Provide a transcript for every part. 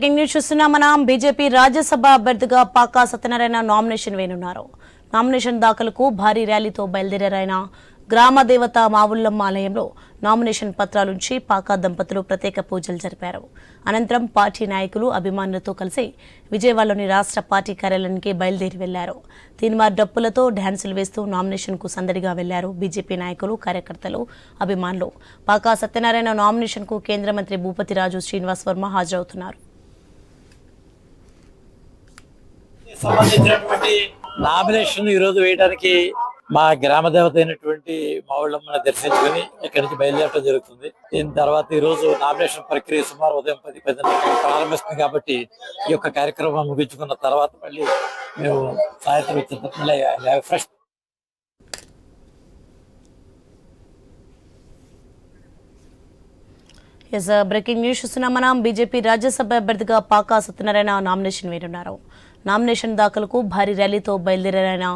News చూస్తున్నాం. మనం BJP Rajya Sabha అభ్యర్థిగా పాకా సత్యనారాయణ నామినేషన్ వేనున్నారు నామినేషన్ దాఖలకు భారీ ర్యాలీతో బయలుదేరారాయన గ్రామ దేవత మావుల్లమ్మ ఆలయంలో నామినేషన్ పత్రాలుంచి పాకా దంపతులు ప్రత్యేక పూజలు జరిపారు. అనంతరం పార్టీ నాయకులు అభిమానులతో కలిసి విజయవాడలోని రాష్ట్ర పార్టీ కార్యాలయానికి బయలుదేరి వెళ్ళారు. తీన్మార్ డప్పులతో డ్యాన్సులు వేస్తూ నామినేషన్కు సందడిగా వెళ్ళారు బీజేపీ నాయకులు కార్యకర్తలు అభిమానులు. పాకా సత్యనారాయణ నామినేషన్కు కేంద్ర మంత్రి భూపతిరాజు శ్రీనివాస్ వర్మ హాజరవుతున్నారు. సంబంధించినటువంటి నామినేషన్ ఈ రోజు వేయడానికి మా గ్రామ దేవత అయినటువంటి మావుళ్ళమ్మని దర్శించుకుని ఇక్కడి నుంచి బయలుదేరడం జరుగుతుంది. దీని తర్వాత ఈ రోజు నామినేషన్ ప్రక్రియ సుమారు ఉదయం పది పది ప్రారంభిస్తుంది కాబట్టి ఈ యొక్క కార్యక్రమం ముగించుకున్న తర్వాత మళ్ళీ మేము సాయంత్రం ఇచ్చిన మళ్ళీ ఫ్రెష్ ఎస్ బ్రేకింగ్ న్యూస్ చూస్తున్నాం మనం బీజేపీ రాజ్యసభ అభ్యర్థిగా పాకా సత్యనారాయణ నామినేషన్ వేయనున్నారు. నామినేషన్ దాఖలకు భారీ ర్యాలీతో బయలుదేరారైన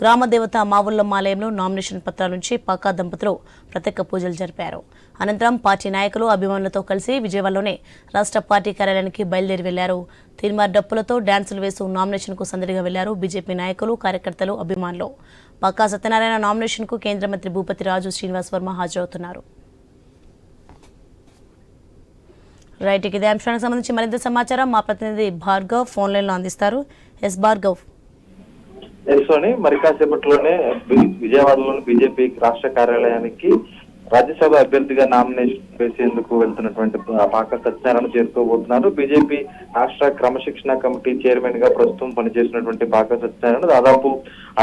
గ్రామదేవత మావుల్లమ్మ ఆలయంలో నామినేషన్ పత్రాల నుంచి పాకా దంపతులు ప్రత్యేక పూజలు జరిపారు. అనంతరం పార్టీ నాయకులు అభిమానులతో కలిసి విజయవాడలోనే రాష్ట్ర పార్టీ కార్యాలయానికి బయలుదేరి వెళ్ళారు. తీన్మార్ డప్పులతో డ్యాన్సులు వేస్తూ నామినేషన్కు సందడిగా వెళ్ళారు బీజేపీ నాయకులు కార్యకర్తలు అభిమానులు. పక్కా సత్యనారాయణ నామినేషన్కు కేంద్ర మంత్రి భూపతి రాజు శ్రీనివాస్ వర్మ హాజరవుతున్నారు. రైట్ ఇక ఇదే అంశానికి సంబంధించి మరింత సమాచారం మా ప్రతినిధి భార్గవ్ ఫోన్ లైన్లో అందిస్తారు. ఎస్ భార్గవ్. తెలుసుని మరి కాసేపట్లోనే విజయవాడలోని బీజేపీ రాష్ట్ర కార్యాలయానికి రాజ్యసభ అభ్యర్థిగా నామినేషన్ వేసేందుకు వెళ్తున్నటువంటి పాక సత్యనారాయణ చేరుకోబోతున్నారు. బీజేపీ రాష్ట్ర క్రమశిక్షణ కమిటీ చైర్మన్గా ప్రస్తుతం పనిచేసినటువంటి పాక సత్యనారాయణ దాదాపు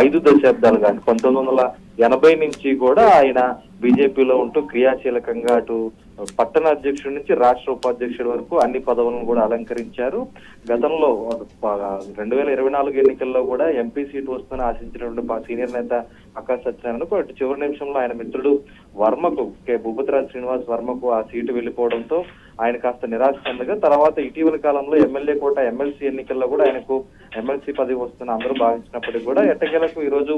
ఐదు దశాబ్దాలుగా పంతొమ్మిది వందల ఎనభై నుంచి కూడా ఆయన బీజేపీలో ఉంటూ క్రియాశీలకంగా అటు పట్టణ అధ్యక్షుడి నుంచి రాష్ట్ర ఉపాధ్యక్షుడి వరకు అన్ని పదవులను కూడా అలంకరించారు. గతంలో రెండు వేల ఇరవై నాలుగు ఎన్నికల్లో కూడా ఎంపీ సీటు వస్తుందని ఆశించినటువంటి మా సీనియర్ నేత ఆకాశ్ సత్యనారాయణకు అటు చివరి నిమిషంలో ఆయన మిత్రుడు వర్మకు కె. భూపతిరాజ్ శ్రీనివాస్ వర్మకు ఆ సీటు వెళ్ళిపోవడంతో ఆయన కాస్త నిరాశ చెందగా తర్వాత ఇటీవల కాలంలో ఎమ్మెల్యే కోట ఎమ్మెల్సీ ఎన్నికల్లో కూడా ఆయనకు ఎమ్మెల్సీ పదవి వస్తుందని అందరూ భావించినప్పటికీ కూడా ఎట్టకేలకు ఈ రోజు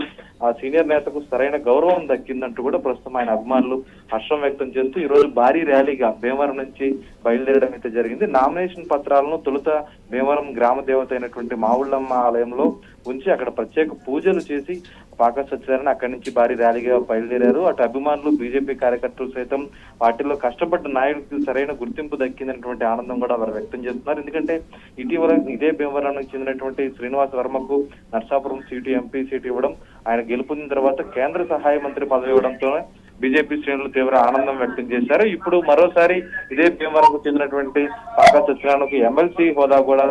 ఆ సీనియర్ నేతకు సరైన గౌరవం దక్కిందంటూ కూడా ప్రస్తుతం ఆయన అభిమానులు హర్షం వ్యక్తం చేస్తూ ఈ రోజు భారీ ర్యాలీగా భీమవరం నుంచి బయలుదేరడం అయితే జరిగింది. నామినేషన్ పత్రాలను తొలుత భీమవరం గ్రామ దేవత అయినటువంటి మావుళ్ళమ్మ ఆలయంలో ఉంచి అక్కడ ప్రత్యేక పూజలు చేసి పాక సత్యనారాయణ అక్కడి నుంచి భారీ ర్యాలీగా బయలుదేరారు. అటు అభిమానులు బీజేపీ కార్యకర్తలు సైతం వాటిల్లో కష్టపడ్డ నాయకుడికి సరైన గుర్తింపు దక్కిందనేటువంటి ఆనందం కూడా వారు వ్యక్తం చేస్తున్నారు. ఎందుకంటే ఇటీవల ఇదే భీమవరానికి చెందినటువంటి శ్రీనివాస్ వర్మకు నర్సాపురం సీటు ఎంపీ సీటు ఇవ్వడం ఆయన గెలుపొందిన తర్వాత కేంద్ర సహాయ మంత్రి పదవి ఇవ్వడంతోనే బీజేపీ శ్రేణులు తీవ్ర ఆనందం వ్యక్తం చేశారు. ఇప్పుడు మరోసారి ఇదే భీమవరంకు చెందినటువంటి పాకా సత్యనారాయణకు ఎమ్మెల్సీ హోదా కూడా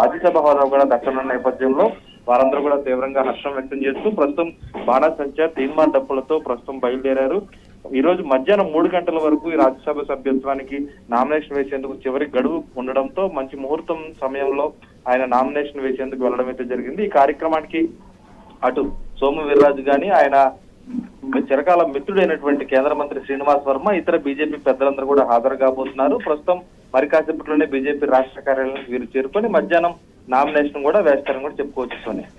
రాజ్యసభ హోదా కూడా దక్కనున్న నేపథ్యంలో వారందరూ కూడా తీవ్రంగా హర్షం వ్యక్తం చేస్తూ ప్రస్తుతం బాణాసంచా తీన్మార్ డప్పులతో ప్రస్తుతం బయలుదేరారు. ఈ రోజు మధ్యాహ్నం మూడు గంటల వరకు ఈ రాజ్యసభ సభ్యత్వానికి నామినేషన్ వేసేందుకు చివరి గడువు ఉండడంతో మంచి ముహూర్తం సమయంలో ఆయన నామినేషన్ వేసేందుకు వెళ్ళడం అయితే జరిగింది. ఈ కార్యక్రమానికి అటు సోము వీర్రాజు గాని ఆయన చిరకాల మిత్రుడైనటువంటి కేంద్ర మంత్రి శ్రీనివాస్ వర్మ ఇతర బీజేపీ పెద్దలందరూ కూడా హాజరు కాబోతున్నారు. ప్రస్తుతం మరి కాసేపట్లోనే బీజేపీ రాష్ట్ర కార్యాలయానికి వీరు చేరుకొని మధ్యాహ్నం నామినేషన్ కూడా వేస్తారని కూడా చెప్పుకోవచ్చు సోనియా